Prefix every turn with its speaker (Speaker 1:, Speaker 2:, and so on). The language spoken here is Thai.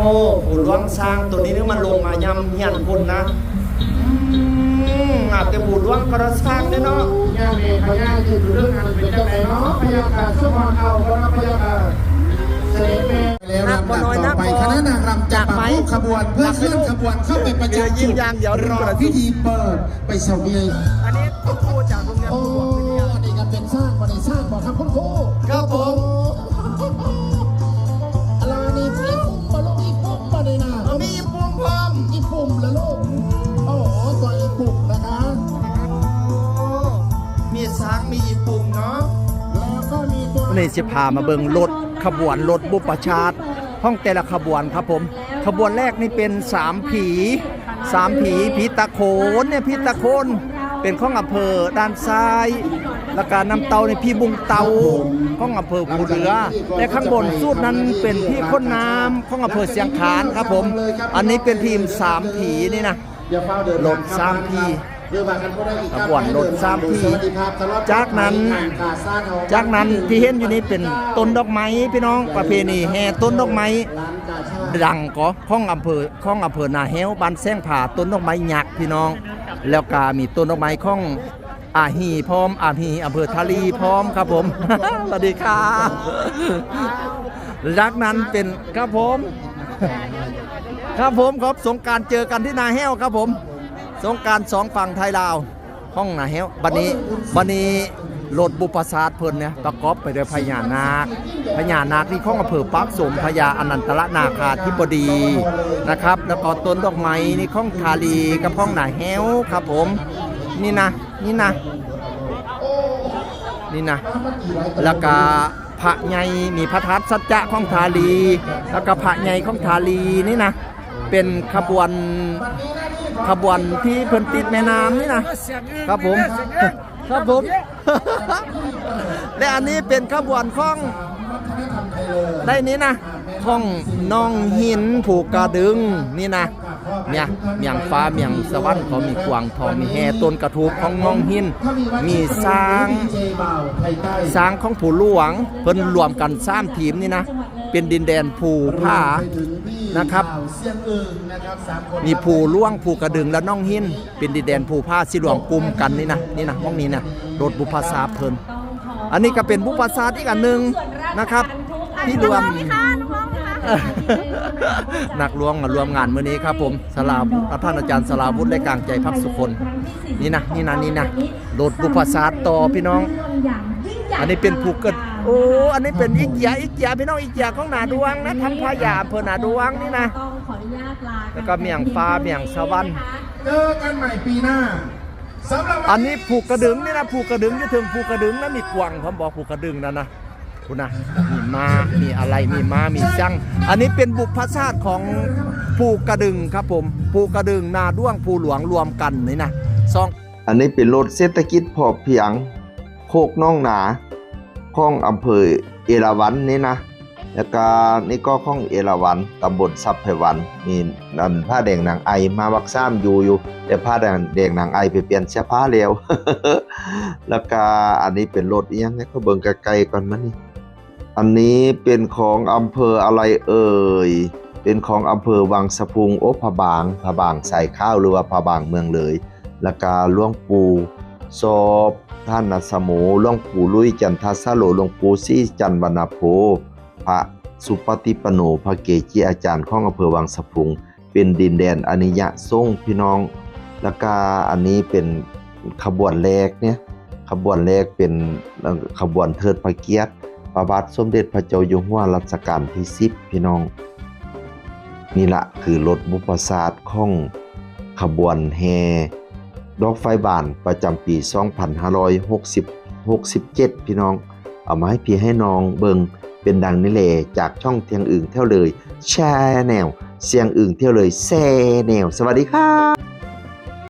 Speaker 1: โอ้ผู้หลวงสร้างตัวนี้นึกมันลงมายำเฮียนคุณนะอืมอาจจะผู้หลวงกระสร้างเด้อเนาะ
Speaker 2: ย่าเมย์พญาคือเรื่องงานเป็นจังไหนเนาะพญากาสุพรรณเอาก็นะพญากาเสด็จแม่แล้วลำดับต่อไปคณะนางรำจะมาขบวนเพื่อเคลื่อนขบวนเข้าไปประจำจุดรอพิธีเปิดไปเสวีย
Speaker 1: อันนี้คุณครูจากโรงเรียน
Speaker 2: โอ้
Speaker 1: ผู้หลวงวิทยา
Speaker 2: อันนี้ก็เป็นสร้างบ่ได้สร้างบ่ครับคุณครู
Speaker 1: ครับผม
Speaker 2: อะไร มี
Speaker 1: สร้างมีอีปุ่มเนาะ
Speaker 2: แล้วก็มีตัว
Speaker 3: วันนี้สิพามาเบิงรถขบวนรถบุปชาติห้องแต่ละขบวนครับผม ขบวนแรกนี่เป็นสามผีสามผีผีตะโขนเนี่ยผีตะโขนเป็นข้องอำเภอด้านซ้ายแล้วก็น้ำเตาในพี่บุงเตาข้องอำเภอภูเรือและข้างบนสุดนั้นเป็นพี่ค้นน้ำข้องอำเภอเสียงขานครับผม อันนี้เป็นทีมสามผีนี่นะ
Speaker 2: อย่าเฝ้าเดิน
Speaker 3: รถสามพี่
Speaker 2: เรือมากันก็ได้อีก
Speaker 3: ขบวนรถสามพี่
Speaker 2: สวัสดีครับตลอด
Speaker 3: จากนั้น
Speaker 2: ขาซ่านของ
Speaker 3: จากนั้นที่เห็นอยู่นี่เป็นต้นดอกไม้พี่น้องประเพณีแห่ต้นดอกไม้
Speaker 2: ร้านกาชาติ
Speaker 3: ดังก็ข้องอำเภอข้องอำเภอนาแห้วบ้านแซงผาต้นดอกไม้ยักษ์พี่น้อง แล้วก็มีต้นดอกไม้ข้องอาฮีพร้อมอาฮีอำเภอทาลีพร้อมครับผมสวัสดีครับรักนั้นเป็นครับผม ครับผมครับสงกรารเจอกันที่นาแห้วครับผม สงกรารสองฝั่งไทยลาวห้องนาแห้วบันนี้บันนี้รถบุปสาทเพิ่นเนี่ยประกอบไปด้วยพญานาคพญานาคที่ข้องอำเภอปักสมพญาอนันตรนาคาธิบดีนะครับ แล้วก็ต้นดอกไม้นี่ข้องทาลีกับข้องนาแห้วครับผมนี่นะนี่นะนี่นะแล้วก็พระใหญ่มีพระทัดสัจจะของทาลี แล้วก็พระใหญ่ของทาลีนี่นะเป็นขบวน ขบวนที่เพิ่นติดแม่น้ำนี่นะครับผม ครับผม และอันนี้เป็นขบวนของได้นี้นะของน้องหินผูกกระดึงนี่นะเนี่ยเมียงฟ้าเมียงสวรรค์เขามีกวางทองมีแห่ต้นกระทูกของน้องหิน มีสร้างสร้างของผู้หลวงเพิ่นรวมกันสามทีมนี่นะ เป็นดินแดนภูผานะครับมีภูล่วงภูกระดึงและน้องหินเป็นดินแดนภูผาสิรวมกลุ่มกันนี่นะนี่นะห้องนี้นะรถบุพสาเพิ่นอันนี้ก็เป็นบุพสาอีกอันหนึ่งนะครับที่รวมนักรวมมารวมงานมื้อนี้ครับผมสลาท่านอาจารย์สลาวุฒิและกลางใจพักสุคนนี่นะนี่นะนี่นะรถบุพสาต่อพี่น้อง อันนี้เป็นภูเกิด โอ้ อันนี้เป็นอีกยาอีกยาพี่น้องอีกยาของนาดวงนะทำพายาอำเภอนาดวงนี่นะ
Speaker 4: ต้องขออนุญาตลา
Speaker 3: แล้วก็เมียงฟ้าเมียงสวรรค์
Speaker 2: เจอกันใหม่ปีหน้าสำหรับวั
Speaker 3: อันนี้ผูกกระดึงนี่นะผูกกระดึงจะถึงผูกกระดึงนะมีกวางผมบอกผูกกระดึงนะนะคุณนะมีม้ามีอะไรมีม้ามีจัง อันนี้เป็นบุพชาติของผูกกระดึงครับผมผูกกระดึงนาด้วงผูหลวงรวมกันนี่นะสอง
Speaker 5: อันนี้เป็นรถเศรษฐกิจพอเพียง โคกน้องหนา ของอำเภอเอราวัณนี่นะแล้วก็นี่ก็ของเอราวัณตำบลซับไพวันมีนันผ้าแดงนางไอมาวักซ้ำอยู่อยู่ แต่ผ้าแดงแดงนางไอไปเปลี่ยนเสื้อผ้าแล้ว แล้วก็อันนี้เป็นรถยังไงก็เบิ่งไกลๆก่อนมานี่อันนี้เป็นของอำเภออะไรเอ่ยเป็นของอำเภอวังสะพุงโอ้พะบางพะบางใส่ข้าวหรือว่าพะบางเมืองเลย แล้วก็หลวงปูสอบ ท่านนสโมหลวงปู่ลุยจันทสโลหลวงปู่ซีจันทวรรณโพพระสุปฏิปโนพระเกจิอาจารย์ของอำเภอวังสะพุง เป็นดินแดนอนิยะทรงพี่น้อง แล้วก็อันนี้เป็นขบวนแรกเนี่ยขบวนแรกเป็นขบวนเทิดพระเกียรติประวัติสมเด็จพระเจ้าอยู่หัวรัชกาลที่10พี่น้อง นี่ละคือรถบุพศาสตร์ของขบวนแห่ ดอกไฟบานประจำปี 2,567 พี่น้อง เอามาให้พี่ให้น้องเบิงเป็นดังนี่แหลยจากช่องเทียงอึ่งเที่ยวเลยแชร์แนวเสียงอึ่งเที่ยวเลยแซ่แนวสวัสดีครับ